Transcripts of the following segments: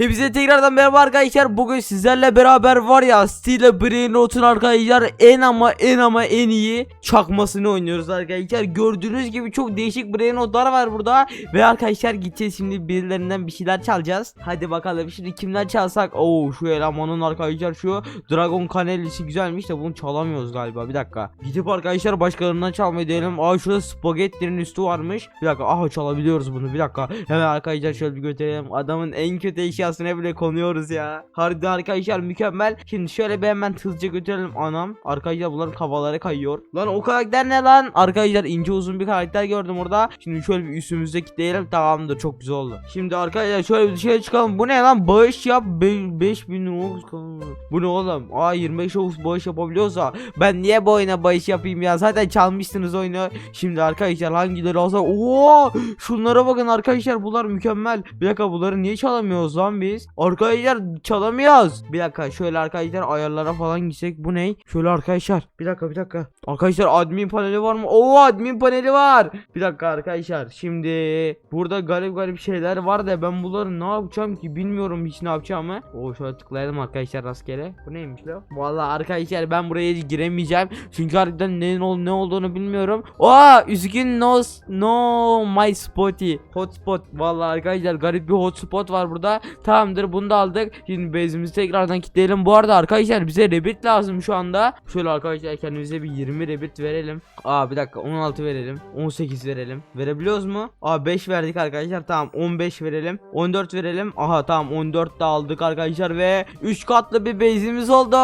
Hepinize tekrardan merhaba arkadaşlar. Bugün sizlerle beraber var ya Steel Brainrot'un arkadaşlar en ama en ama en iyi çakmasını oynuyoruz arkadaşlar. Gördüğünüz gibi çok değişik Brainrot'lar var burada. Ve arkadaşlar gideceğiz şimdi birilerinden bir şeyler çalacağız. Hadi bakalım şimdi kimler çalsak. Oo şu elemanın arkadaşlar şu Dragon Canelisi güzelmiş de bunu çalamıyoruz galiba. Bir dakika. Gidip arkadaşlar başkalarından çalmayı deneyelim. Aa şurada spagetti'nin üstü varmış. Bir dakika. Aha çalabiliyoruz bunu. Bir dakika. Hemen arkadaşlar şöyle bir götürelim. Adamın en kötü eşyasına bile konuyoruz ya. Harbiden arkadaşlar mükemmel. Şimdi şöyle bir hemen hızlıca götürelim. Anam. Arkadaşlar bunların kafaları kayıyor. Lan o karakter ne lan? Arkadaşlar ince uzun bir karakter gördüm orada. Şimdi şöyle bir üstümüzde kitleyelim. Tamamdır. Çok güzel oldu. Şimdi arkadaşlar şöyle bir dışarı çıkalım. Bu ne lan? Bağış yap. 5000 Robux. Bu ne oğlum? Aa 25 Robux bağış yapabiliyorsa ben niye bu oyuna bağış yapayım ya? Zaten çalmışsınız oyunu. Şimdi arkadaşlar hangileri alsak? Oo! Şunlara bakın arkadaşlar bunlar mükemmel. Bir dakika bunları niye çalamıyoruz lan biz? Arkadaşlar çalamıyoruz. Bir dakika şöyle arkadaşlar ayarlara falan gitsek bu ne? Şöyle arkadaşlar. Bir dakika bir dakika. Arkadaşlar admin paneli var mı? Oo admin paneli var. Bir dakika arkadaşlar. Şimdi burada garip garip şeyler var da ben bunları ne yapacağım ki bilmiyorum hiç ne yapacağımı. Oo şöyle tıklayalım arkadaşlar rastgele. Bu neymiş lan? Vallahi arkadaşlar ben buraya giremeyeceğim. Çünkü harbiden ne, ne olduğunu bilmiyorum. Aa üzgün no no my spotty hotspot. Vallahi arkadaşlar garip bir hotspot var burada. Tamamdır bunu da aldık. Şimdi base'imizi tekrardan kilitleyelim. Bu arada arkadaşlar bize rebit lazım şu anda. Şöyle arkadaşlar kendimize bir 20 rebit verelim. Aa bir dakika 16 verelim. 18 verelim. Verebiliyoruz mu? Aa 5 verdik arkadaşlar. Tamam 15 verelim. 14 verelim. Aha tamam 14 de aldık arkadaşlar ve 3 katlı bir base'imiz oldu.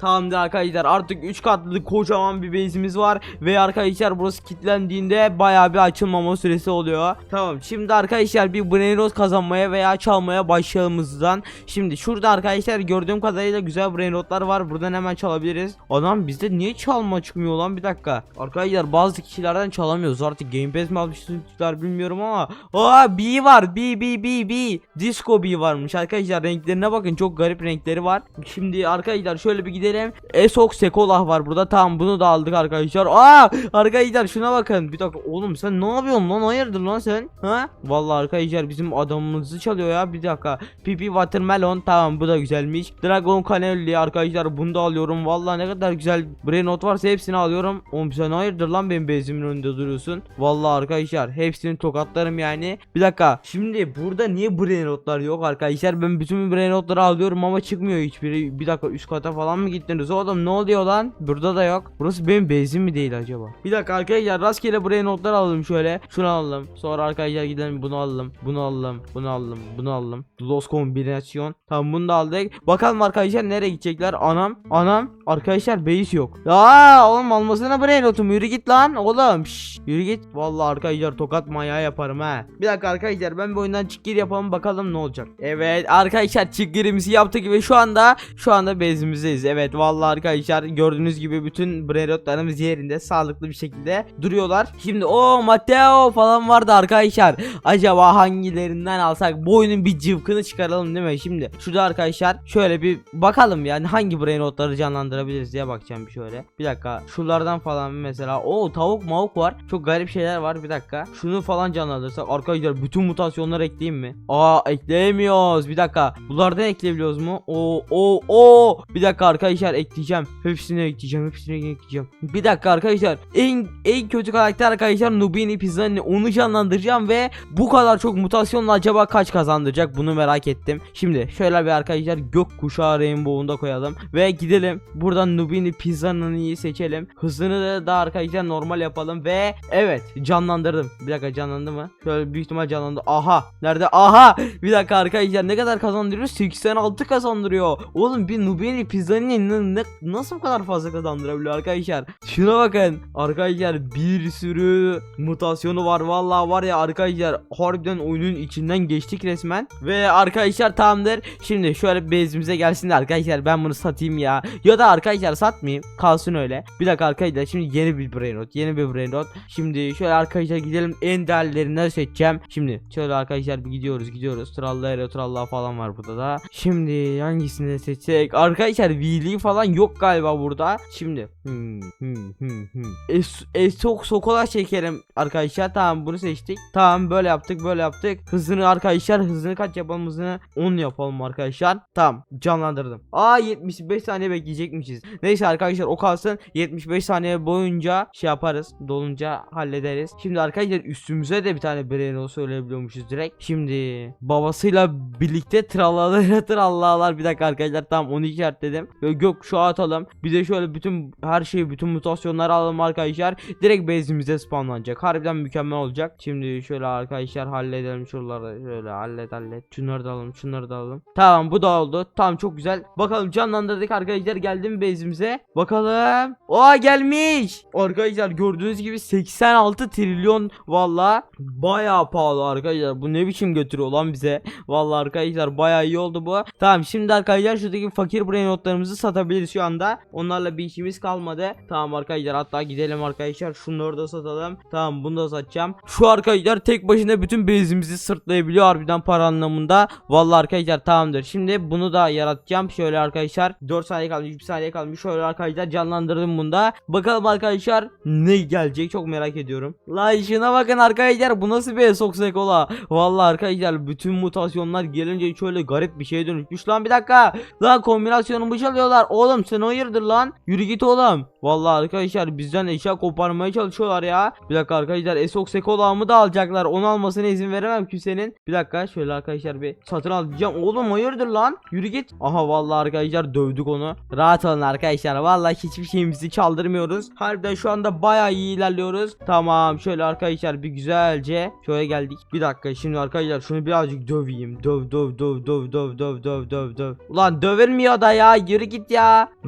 Tamamdır arkadaşlar artık 3 katlı kocaman bir base'imiz var ve arkadaşlar burası kilitlendiğinde bayağı bir açılmama süresi oluyor. Tamam şimdi arkadaşlar bir brainrot kazanmaya veya çalmaya başlayalım hızlıdan. Şimdi şurada arkadaşlar gördüğüm kadarıyla güzel brainrotlar var. Buradan hemen çalabiliriz. Adam bizde niye çalma çıkmıyor lan bir dakika. Arkadaşlar bazı kişilerden çalamıyoruz. Artık Game Pass mi almışlar bilmiyorum ama. Aa B var. B B B B. Disco B varmış arkadaşlar. Renklerine bakın. Çok garip renkleri var. Şimdi arkadaşlar şöyle bir gidelim. Esok Sekolah var burada. Tamam bunu da aldık arkadaşlar. Aa arkadaşlar şuna bakın. Bir dakika oğlum sen ne yapıyorsun lan? Hayırdır lan sen? Ha? Vallahi arkadaşlar bizim adamımızı çalıyor ya. Bir dakika. Pipi Watermelon tamam bu da güzelmiş. Dragon Canelli arkadaşlar bunu da alıyorum. Vallahi ne kadar güzel Brainot varsa hepsini alıyorum. Oğlum sen hayırdır lan benim bezimin önünde duruyorsun. Vallahi arkadaşlar hepsini tokatlarım yani. Bir dakika. Şimdi burada niye Brainotlar yok arkadaşlar? Ben bütün Brainotları alıyorum ama çıkmıyor hiçbiri. Bir dakika üst kata falan mı gittiniz? Oğlum ne oluyor lan? Burada da yok. Burası benim bezim mi değil acaba? Bir dakika arkadaşlar rastgele Brainotlar alalım şöyle. Şunu alalım. Sonra arkadaşlar gidelim bunu alalım. Bunu alalım. Bunu alalım. Bunu alalım. Los kombinasyon. Tamam bunu da aldık. Bakalım arkadaşlar nereye gidecekler? Anam. Anam. Arkadaşlar base yok. Aa oğlum almasına Brainotum. Yürü git lan oğlum. Şşş, yürü git. Vallahi arkadaşlar tokat manyağı yaparım ha. Bir dakika arkadaşlar ben bu oyundan çıkgir yapalım bakalım ne olacak. Evet arkadaşlar çıkgirimizi yaptık ve şu anda şu anda bezimizdeyiz. Evet vallahi arkadaşlar gördüğünüz gibi bütün Brainotlarımız yerinde sağlıklı bir şekilde duruyorlar. Şimdi o Matteo falan vardı arkadaşlar. Acaba hangilerinden alsak bu oyunun bir cıvkını çıkaralım değil mi? Şimdi şurada arkadaşlar şöyle bir bakalım yani hangi Brainotları canlandırabiliriz diye bakacağım bir şöyle. Bir dakika şuralardan falan mesela o tavuk mavuk var. Çok garip şeyler var bir dakika. Şunu falan canlandırsak arkadaşlar bütün mutasyonları ekleyeyim mi? Aa ekleyemiyoruz. Bir dakika. Bunlardan ekleyebiliyoruz mu? O o o. Bir dakika arkadaşlar ekleyeceğim. Hepsini ekleyeceğim. Hepsini ekleyeceğim. Bir dakika arkadaşlar. En en kötü karakter arkadaşlar Nubini Pizzani onu canlandıracağım ve bu kadar çok mutasyonla acaba kaç kazandıracak bunu merak ettim. Şimdi şöyle bir arkadaşlar gök kuşağı rainbow'unu da koyalım ve gidelim. Buradan Nubini Pizzani'yi seçelim. Hızını da, da arkadaşlar normal yapalım ve evet canlandırdım. Bir dakika canlandı mı? Şöyle büyük ihtimal canlandı. Aha nerede? Aha bir dakika arkadaşlar ne kadar kazandırıyor? 86 kazandırıyor. Oğlum bir Nubini Pizzani ne, ne- nasıl bu kadar fazla kazandırabiliyor arkadaşlar? Şuna bakın. Arkadaşlar bir sürü mutasyonu var. Vallahi var ya arkadaşlar harbiden oyunun içinden geçtik resmen. Ve arkadaşlar tamamdır. Şimdi şöyle bezimize gelsin de arkadaşlar ben bunu satayım ya. Ya da arkadaşlar satmayayım. Kalsın öyle. Bir dakika arkadaşlar şimdi yeni bir brain rot. Yeni bir brain rot. Şimdi şöyle arkadaşlar gidelim en değerlerinden seçeceğim. Şimdi şöyle arkadaşlar bir gidiyoruz gidiyoruz. Trallaya tralla falan var burada da. Şimdi hangisini seçsek? Arkadaşlar VD falan yok galiba burada. Şimdi hmm, hmm, hmm, hmm. Es, esok sokola çekelim arkadaşlar. Tamam bunu seçtik. Tamam böyle yaptık böyle yaptık. Hızını arkadaşlar hızını kaç yapalım hızını 10 yapalım arkadaşlar. Tamam canlandırdım. Aa 75 saniye bekleyecekmişiz. Neyse arkadaşlar o kalsın. 75 saniye boyunca şey yaparız. Dolunca hallederiz. Şimdi arkadaşlar üstümüze de bir tane Breno söyleyebiliyormuşuz direkt. Şimdi babasıyla birlikte trallalara trallalar. Bir dakika arkadaşlar tamam onu işaretledim. Ve gök şu atalım. Bir de şöyle bütün her şeyi bütün mutasyonları alalım arkadaşlar. Direkt base'imize spawnlanacak. Harbiden mükemmel olacak. Şimdi şöyle arkadaşlar halledelim şuraları. Şöyle hallet hallet. Şunları da alalım şunları da alalım. Tamam bu da oldu. Tamam çok güzel. Bakalım canlandırdık arkadaşlar. Geldi mi base'imize? Bakalım. Aa gelmiş. Arkadaşlar gördüğünüz gibi 86 trilyon valla bayağı pahalı arkadaşlar. Bu ne biçim götürüyor lan bize? Valla arkadaşlar bayağı iyi oldu bu. Tamam şimdi arkadaşlar şuradaki fakir brain notlarımızı satabiliriz şu anda. Onlarla bir işimiz kalmadı. Tamam arkadaşlar hatta gidelim arkadaşlar. Şunları da satalım. Tamam bunu da satacağım. Şu arkadaşlar tek başına bütün bezimizi sırtlayabiliyor harbiden para anlamında. Valla arkadaşlar tamamdır. Şimdi bunu da yaratacağım. Şöyle arkadaşlar 4 saniye kalmış 1 saniye kalmış. Şöyle arkadaşlar canlandırdım bunda. Bakalım arkadaşlar ne gelecek çok merak ediyorum. La işine bakın arkadaşlar bu nasıl bir soksak ola. Valla arkadaşlar bütün mutasyonlar gelince şöyle garip bir şeye dönüşmüş lan bir dakika. Lan kombinasyonumu çalıyorlar. Oğlum sen hayırdır lan? Yürü git oğlum. Valla arkadaşlar bizden eşya koparmaya çalışıyorlar ya. Bir dakika arkadaşlar Esok Sekola'mı da alacaklar. Onu almasına izin veremem kimsenin. Bir dakika şöyle arkadaşlar bir satın alacağım. Oğlum hayırdır lan? Yürü git. Aha valla arkadaşlar dövdük onu. Rahat olun arkadaşlar. Valla hiçbir şeyimizi çaldırmıyoruz. Harbiden şu anda bayağı iyi ilerliyoruz. Tamam şöyle arkadaşlar bir güzelce şöyle geldik. Bir dakika şimdi arkadaşlar şunu birazcık döveyim. Döv döv döv döv döv döv döv döv döv. Ulan dövülmüyor da ya. Yürü git ya.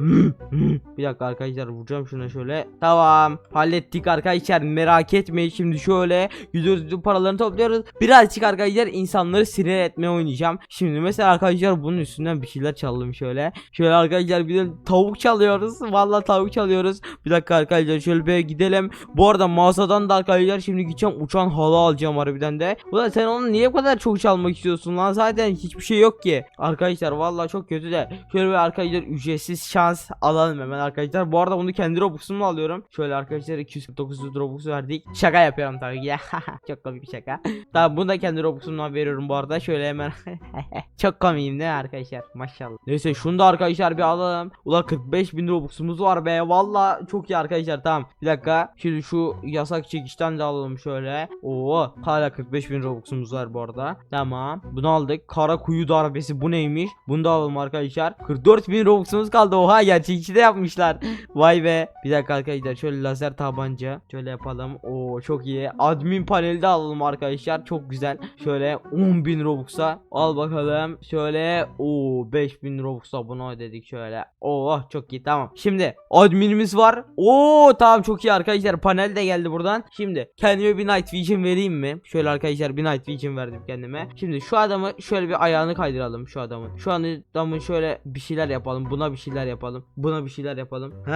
bir dakika arkadaşlar vuracağım şuna şöyle. Tamam. Hallettik arkadaşlar. Merak etmeyin şimdi şöyle gidiyoruz paralarını topluyoruz. Birazcık arkadaşlar insanları sinir etmeye oynayacağım. Şimdi mesela arkadaşlar bunun üstünden bir şeyler çaldım şöyle. Şöyle arkadaşlar bir de tavuk çalıyoruz. Vallahi tavuk çalıyoruz. Bir dakika arkadaşlar şöyle bir gidelim. Bu arada mağazadan da arkadaşlar şimdi gideceğim uçan halı alacağım harbiden de. Ulan sen onu niye bu kadar çok çalmak istiyorsun lan? Zaten hiçbir şey yok ki. Arkadaşlar vallahi çok kötü de. Şöyle bir arkadaşlar ücretsiz şans alalım hemen arkadaşlar. Bu arada bunu kendi Robux'umla alıyorum. Şöyle arkadaşlar 249 Robux verdik. Şaka yapıyorum tabii ki. çok komik bir şaka. Tamam bunu da kendi Robux'umdan veriyorum bu arada. Şöyle hemen. çok komiyim değil mi arkadaşlar? Maşallah. Neyse şunu da arkadaşlar bir alalım. Ulan 45 bin Robux'umuz var be. Valla çok iyi arkadaşlar tamam. Bir dakika. Şimdi şu yasak çekişten de alalım şöyle. Oo hala 45 bin Robux'umuz var bu arada. Tamam. Bunu aldık. Kara kuyu darbesi bu neymiş? Bunu da alalım arkadaşlar. 44 bin Robux'umuz kaldı. Oha gerçekçi de yapmışlar. Vay be. Bir dakika arkadaşlar şöyle lazer tabanca. Şöyle yapalım. Oo çok iyi. Admin paneli de alalım arkadaşlar. Çok güzel. Şöyle 10 bin Robux'a. Al bakalım. Şöyle o 5000 Robux'a bunu ödedik şöyle. Oo çok iyi tamam. Şimdi adminimiz var. Oo tamam çok iyi arkadaşlar. Panel de geldi buradan. Şimdi kendime bir Night Vision vereyim mi? Şöyle arkadaşlar bir Night Vision verdim kendime. Şimdi şu adamı şöyle bir ayağını kaydıralım şu adamın. Şu adamın şöyle bir şeyler yapalım. Buna bir şeyler yapalım. Buna bir şeyler yapalım. He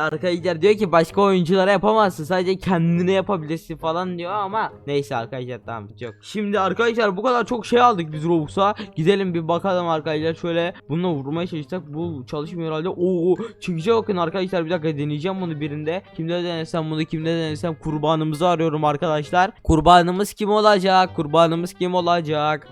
arkadaşlar diyor ki başka oyunculara yapamazsın. Sadece kendine yapabilirsin falan diyor ama neyse arkadaşlar tamam yok. Şimdi arkadaşlar bu kadar çok şey aldık biz Robux'a. Gidelim bir bakalım arkadaşlar şöyle bununla vurmaya çalışsak bu çalışmıyor herhalde. Oo çıkışa bakın arkadaşlar bir dakika deneyeceğim bunu birinde. Kimde denesem bunu kimde denesem kurbanımızı arıyorum arkadaşlar. Kurbanımız kim olacak? Kurbanımız kim olacak?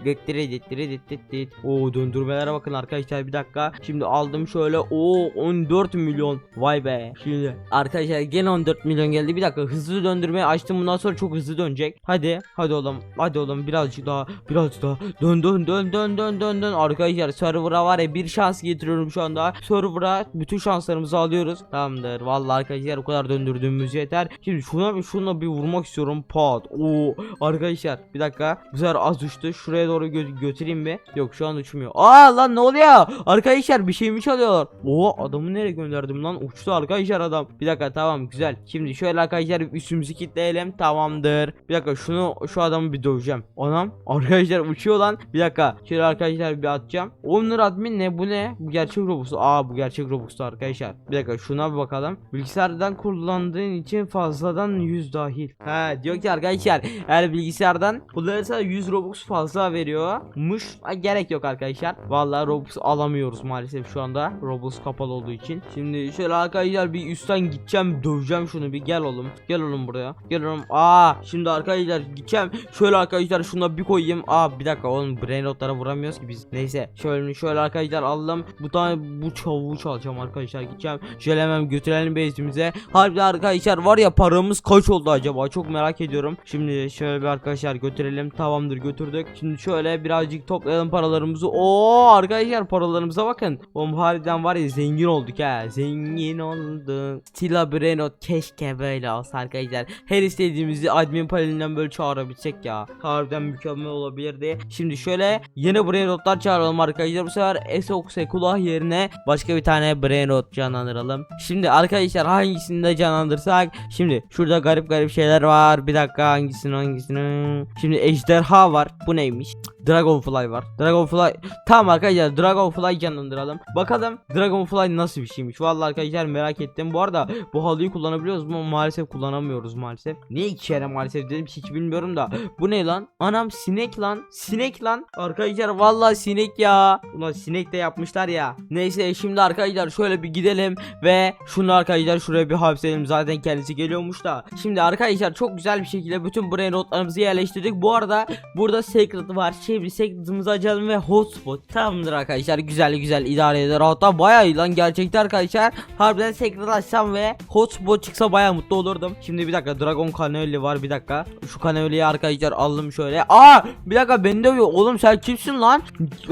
Oo döndürmelere bakın arkadaşlar bir dakika. Şimdi aldım şöyle. Oo 14 milyon. Vay be. Şimdi arkadaşlar gene 14 milyon geldi. Bir dakika hızlı döndürmeyi açtım. Bundan sonra çok hızlı dönecek. Hadi. Hadi oğlum. Hadi oğlum birazcık daha. Birazcık daha. Dön dön dön dön dön dön dön. Arkadaşlar server'a var ya bir şans getiriyorum şu anda. Server'a bütün şanslarımızı alıyoruz. Tamamdır. Vallahi arkadaşlar o kadar döndürdüğümüz yeter. Şimdi şuna bir şuna bir vurmak istiyorum. Pat. Oo arkadaşlar bir dakika. Bu sefer az uçtu. Şuraya doğru gö- götüreyim mi? Yok şu an uçmuyor. Aa lan ne oluyor? Arkadaşlar bir şey mi çalıyorlar? Oo adamı nereye gönderdim lan? Uçtu arkadaşlar adam. Bir dakika tamam güzel. Şimdi şöyle arkadaşlar üstümüzü kilitleyelim. Tamamdır. Bir dakika şunu şu adamı bir döveceğim. Anam arkadaşlar uçuyor lan. Bir dakika. Şöyle arkadaşlar bir atacağım. Onur admin ne bu ne? Bu gerçek robusu. Aa bu gerçek Robux'ta arkadaşlar. Bir dakika şuna bir bakalım. Bilgisayardan kullandığın için fazladan 100 dahil. He diyor ki arkadaşlar eğer bilgisayardan kullanırsa 100 Robux fazla veriyormuş. Ha, gerek yok arkadaşlar. Vallahi Robux alamıyoruz maalesef şu anda. Robux kapalı olduğu için. Şimdi şöyle arkadaşlar bir üstten gideceğim döveceğim şunu bir gel oğlum. Gel oğlum buraya. Gel oğlum. Aa şimdi arkadaşlar gideceğim. Şöyle arkadaşlar şuna bir koyayım. Aa bir dakika oğlum rotlara vuramıyoruz ki biz. Neyse şöyle şöyle arkadaşlar aldım. Bu tane bu çavuğu çalacağım arkadaşlar gideceğim. Şöyle hemen götürelim base'imize. Harbiden arkadaşlar var ya paramız kaç oldu acaba? Çok merak ediyorum. Şimdi şöyle bir arkadaşlar götürelim. Tamamdır götürdük. Şimdi şöyle birazcık toplayalım paralarımızı. Oo arkadaşlar paralarımıza bakın. Oğlum harbiden var ya zengin olduk ha. Zengin olduk. Stila Breno keşke böyle olsa arkadaşlar. Her istediğimizi admin panelinden böyle çağırabilsek ya. Harbiden mükemmel olabilirdi. Şimdi şöyle yeni Brainrot'lar çağıralım arkadaşlar. Bu sefer Esok Sekulah yerine başka bir tane Brainrot canlandıralım. Şimdi arkadaşlar hangisini de canlandırsak. Şimdi şurada garip garip şeyler var. Bir dakika hangisini hangisini. Şimdi ejderha var. Bu neymiş? Dragonfly var. Dragonfly tamam arkadaşlar Dragonfly canlandıralım. Bakalım Dragonfly nasıl bir şeymiş. Vallahi arkadaşlar merak ettim. Bu arada bu halıyı kullanabiliyoruz mu? Maalesef kullanamıyoruz maalesef. Niye iki kere maalesef dedim hiç bilmiyorum da. Bu ne lan? Anam sinek lan. Sinek lan. Arkadaşlar vallahi sinek ya. Ulan sinek de yapmışlar ya. Neyse şimdi arkadaşlar şöyle bir gidelim ve şunu arkadaşlar şuraya bir hapsedelim. Zaten kendisi geliyormuş da. Şimdi arkadaşlar çok güzel bir şekilde bütün brain notlarımızı yerleştirdik. Bu arada burada secret var. Şimdi secret'ımızı açalım ve hotspot. Tamamdır arkadaşlar. Güzel güzel idare eder. Hatta bayağı iyi lan gerçekten arkadaşlar. Harbiden secret açsam ve hotspot çıksa bayağı mutlu olurdum. Şimdi bir dakika Dragon Canoli var bir dakika. Şu Canoli'yi arkadaşlar aldım şöyle. Aa bir dakika beni dövüyor. Oğlum sen kimsin lan?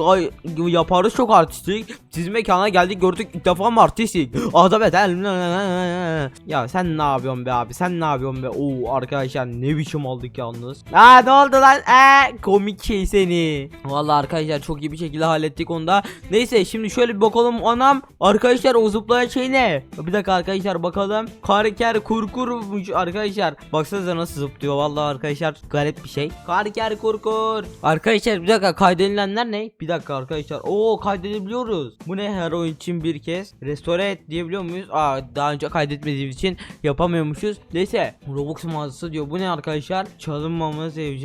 Ay, yaparız çok artistik. Siz mekana geldik gördük ilk defa mı artistik? Adam et. Ya sen ne yapıyorsun be abi? Sen ne yapıyorsun be? Oo arkadaşlar ne biçim aldık yalnız. Aa ne oldu lan? Ee, komik şey seni. Vallahi arkadaşlar çok iyi bir şekilde hallettik onu da. Neyse şimdi şöyle bir bakalım anam. Arkadaşlar o zıplayan şey ne? Bir dakika arkadaşlar bakalım. Karker kurkurmuş arkadaşlar. Baksanıza nasıl zıplıyor vallahi arkadaşlar garip bir şey. Karker kurkur. Arkadaşlar bir dakika kaydedilenler ne? Bir dakika arkadaşlar. Oo kaydedebiliyoruz. Bu ne her oyun için bir kez? Restore et diyebiliyor muyuz? Aa daha önce kaydetmediğimiz için yapamıyormuşuz. Neyse Robux mağazası diyor. Bu ne arkadaşlar? Çalınmamız evcil.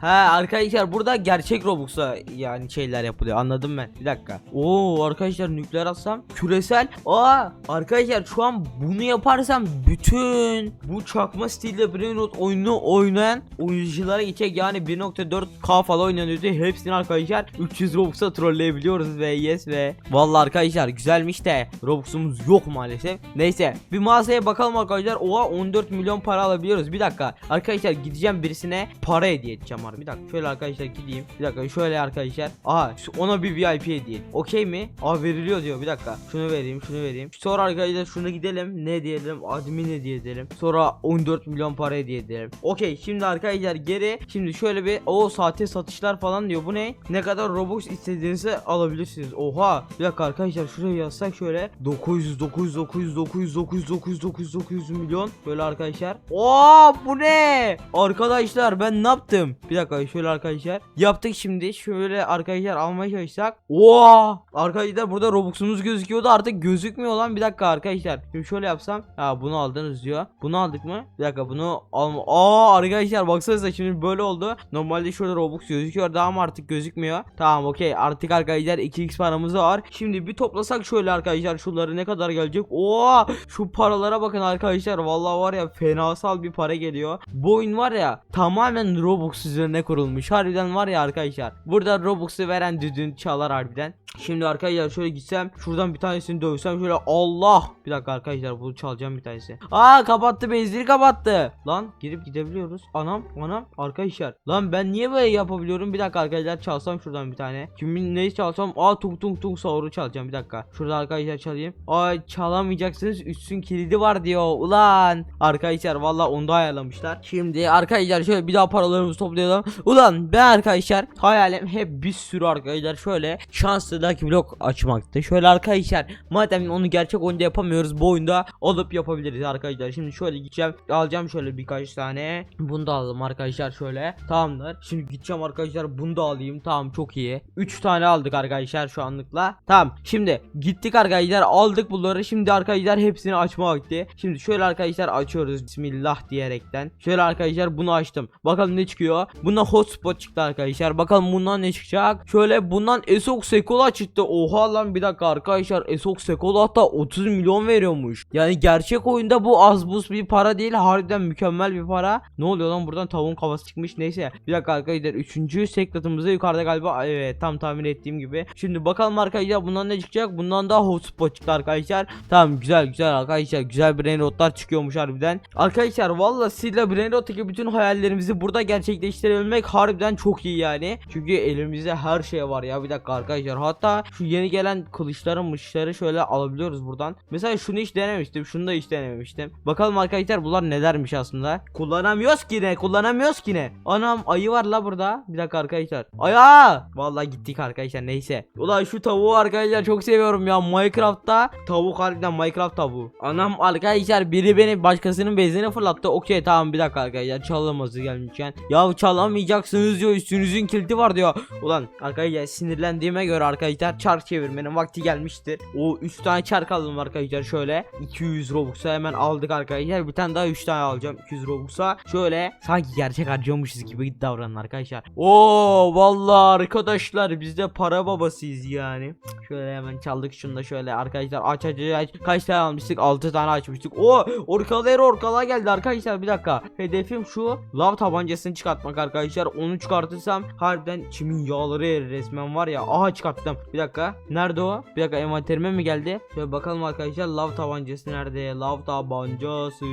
Ha arkadaşlar burada gerçek Robux'a yani şeyler yapılıyor. Anladım ben. Bir dakika. Oo arkadaşlar nükleer atsam küresel. Aa arkadaşlar şu an bunu yaparsam bütün bu çakma stilde Brainrot oyunu oynayan oyunculara geçecek yani 1.4K falan oynanıyordu. Hepsini arkadaşlar 300 Robux'a trolleyebiliyoruz ve yes ve vallahi arkadaşlar güzelmiş de Robux'umuz yok maalesef. Neyse bir mağazaya bakalım arkadaşlar. Oha 14 milyon para alabiliyoruz. Bir dakika arkadaşlar gideceğim birisine para hediye edeceğim. Bir dakika şöyle arkadaşlar gideyim. Bir dakika şöyle arkadaşlar. Aha ona bir VIP hediye. Okey mi? Aa veriliyor diyor. Bir dakika. Şunu vereyim, şunu vereyim. Sonra arkadaşlar şunu gidelim. Ne diyelim? Admin hediye edelim. Sonra 14 milyon para hediye edelim. Okey. Şimdi arkadaşlar geri. Şimdi şöyle bir o sahte satışlar falan diyor. Bu ne? Ne kadar Robux istediğinizi alabilirsiniz. Oha. Bir dakika arkadaşlar şuraya yazsak şöyle 900 900 900 900 900 900 900 900 milyon. Böyle arkadaşlar. Oo bu ne? Arkadaşlar ben ne yaptım? Bir dakika şöyle arkadaşlar. Yaptık şimdi. Şöyle arkadaşlar almaya çalışsak. Oo! Arkadaşlar burada Robux'umuz gözüküyordu artık gözükmüyor lan. Bir dakika arkadaşlar. Şimdi şöyle yapsam. Ha bunu aldınız diyor. Bunu aldık mı? Bir dakika bunu alma. Aa arkadaşlar baksanıza şimdi böyle oldu. Normalde şurada Robux gözüküyor daha ama artık gözükmüyor. Tamam okey. Artık arkadaşlar 2x paramız var. Şimdi bir toplasak şöyle arkadaşlar şunları ne kadar gelecek? Oo! Şu paralara bakın arkadaşlar. Vallahi var ya fenasal bir para geliyor. Bu oyun var ya tamamen Robux üzerine kurulmuş. Harbiden var ya arkadaşlar. Burada Robux'u veren düdüğün çalar harbiden. Şimdi arkadaşlar şöyle gitsem şuradan bir tanesini dövsem şöyle Allah. Bir dakika arkadaşlar bunu çalacağım bir tanesi. Aa kapattı benzini kapattı. Lan girip gidebiliyoruz. Anam anam arkadaşlar. Lan ben niye böyle yapabiliyorum? Bir dakika arkadaşlar çalsam şuradan bir tane. Kimin neyi çalsam? Aa tung tung tung sahuru çalacağım bir dakika. Şurada arkadaşlar çalayım. Ay çalamayacaksınız üstün kilidi var diyor. Ulan arkadaşlar valla onu da ayarlamışlar. Şimdi arkadaşlar şöyle bir daha paralarımızı toplayalım. Ulan ben arkadaşlar hayalim hep bir sürü arkadaşlar şöyle şanslı sıradaki blok açmaktı. Şöyle arkadaşlar madem onu gerçek oyunda yapamıyoruz bu oyunda alıp yapabiliriz arkadaşlar. Şimdi şöyle gideceğim alacağım şöyle birkaç tane. Bunu da aldım arkadaşlar şöyle. Tamamdır. Şimdi gideceğim arkadaşlar bunu da alayım. Tamam çok iyi. 3 tane aldık arkadaşlar şu anlıkla. Tamam. Şimdi gittik arkadaşlar aldık bunları. Şimdi arkadaşlar hepsini açma vakti. Şimdi şöyle arkadaşlar açıyoruz bismillah diyerekten. Şöyle arkadaşlar bunu açtım. Bakalım ne çıkıyor. Buna hotspot çıktı arkadaşlar. Bakalım bundan ne çıkacak. Şöyle bundan Esok Sekola çıktı. Oha lan bir dakika arkadaşlar. Esok Sekola hatta 30 milyon veriyormuş. Yani gerçek oyunda bu az buz bir para değil. Harbiden mükemmel bir para. Ne oluyor lan buradan tavuğun kafası çıkmış. Neyse. Bir dakika arkadaşlar. Üçüncü seklatımızda yukarıda galiba. Evet tam tahmin ettiğim gibi. Şimdi bakalım arkadaşlar bundan ne çıkacak. Bundan da hotspot çıktı arkadaşlar. Tamam güzel güzel arkadaşlar. Güzel brain rotlar çıkıyormuş harbiden. Arkadaşlar valla sizle brain rottaki bütün hayallerimizi burada gerçekleştirebilmek harbiden çok iyi yani. Çünkü elimizde her şey var ya. Bir dakika arkadaşlar. Hatta şu yeni gelen kılıçları mışları şöyle alabiliyoruz buradan. Mesela şunu hiç denememiştim. Şunu da hiç denememiştim. Bakalım arkadaşlar bunlar nelermiş aslında. Kullanamıyoruz ki ne? Kullanamıyoruz ki ne? Anam ayı var la burada. Bir dakika arkadaşlar. Aya! Vallahi gittik arkadaşlar neyse. Ulan şu tavuğu arkadaşlar çok seviyorum ya. Minecraft'ta tavuk harbiden Minecraft tavuğu. Anam arkadaşlar biri beni başkasının bezine fırlattı. Okey tamam bir dakika arkadaşlar çalınması gelmişken. Ya çalamayacaksınız diyor üstünüzün kilidi var diyor. Ulan arkadaşlar sinirlendiğime göre arkadaşlar çark çevirmenin vakti gelmiştir. O 3 tane çark aldım arkadaşlar şöyle. 200 Robux'a hemen aldık arkadaşlar. Bir tane daha 3 tane alacağım 200 Robux'a. Şöyle sanki gerçek harcıyormuşuz gibi davranın arkadaşlar. Oo vallahi arkadaşlar biz de para babasıyız yani. Şöyle hemen çaldık şunu da şöyle arkadaşlar aç aç aç. Kaç tane almıştık? 6 tane açmıştık. O orkalayır orkala geldi arkadaşlar bir dakika. Hedefim şu lav tabancasını çıkartmak arkadaşlar. Onu çıkartırsam harbiden çimin yağları erir resmen var ya. Aha çıkarttım. Bir dakika. Nerede o? Bir dakika envanterime mi geldi? Şöyle bakalım arkadaşlar lav tabancası nerede? Lav tabancası.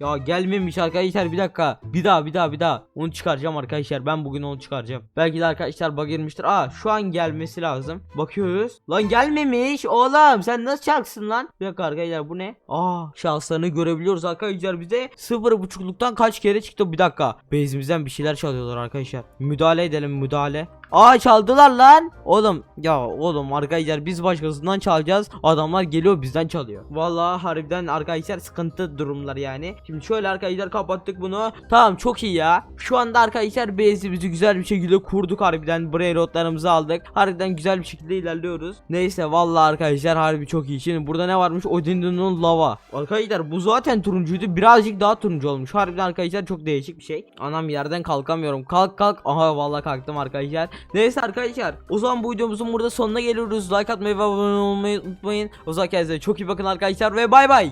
Ya gelmemiş arkadaşlar bir dakika. Bir daha bir daha bir daha. Onu çıkaracağım arkadaşlar. Ben bugün onu çıkaracağım. Belki de arkadaşlar bug girmiştir. Aa şu an gelmesi lazım. Bakıyoruz. Lan gelmemiş oğlum. Sen nasıl çaksın lan? Bir dakika arkadaşlar bu ne? Aa şanslarını görebiliyoruz arkadaşlar. Bize sıfır buçukluktan kaç kere çıktı? Bir dakika. Bezimizden bir şeyler çalıyorlar arkadaşlar. Müdahale edelim müdahale. Aa çaldılar lan. Oğlum ya oğlum arkadaşlar biz başkasından çalacağız. Adamlar geliyor bizden çalıyor. Vallahi harbiden arkadaşlar sıkıntı durumlar yani. Şimdi şöyle arkadaşlar kapattık bunu. Tamam çok iyi ya. Şu anda arkadaşlar base'imizi güzel bir şekilde kurduk harbiden. Buraya rotlarımızı aldık. Harbiden güzel bir şekilde ilerliyoruz. Neyse vallahi arkadaşlar harbi çok iyi. Şimdi burada ne varmış? Odin'in lava. Arkadaşlar bu zaten turuncuydu. Birazcık daha turuncu olmuş. Harbiden arkadaşlar çok değişik bir şey. Anam yerden kalkamıyorum. Kalk kalk. Aha vallahi kalktım arkadaşlar. Neyse arkadaşlar. O zaman bu videomuzun burada sonuna geliyoruz. Like atmayı ve abone olmayı unutmayın. O zaman kendinize çok iyi bakın arkadaşlar ve bay bay.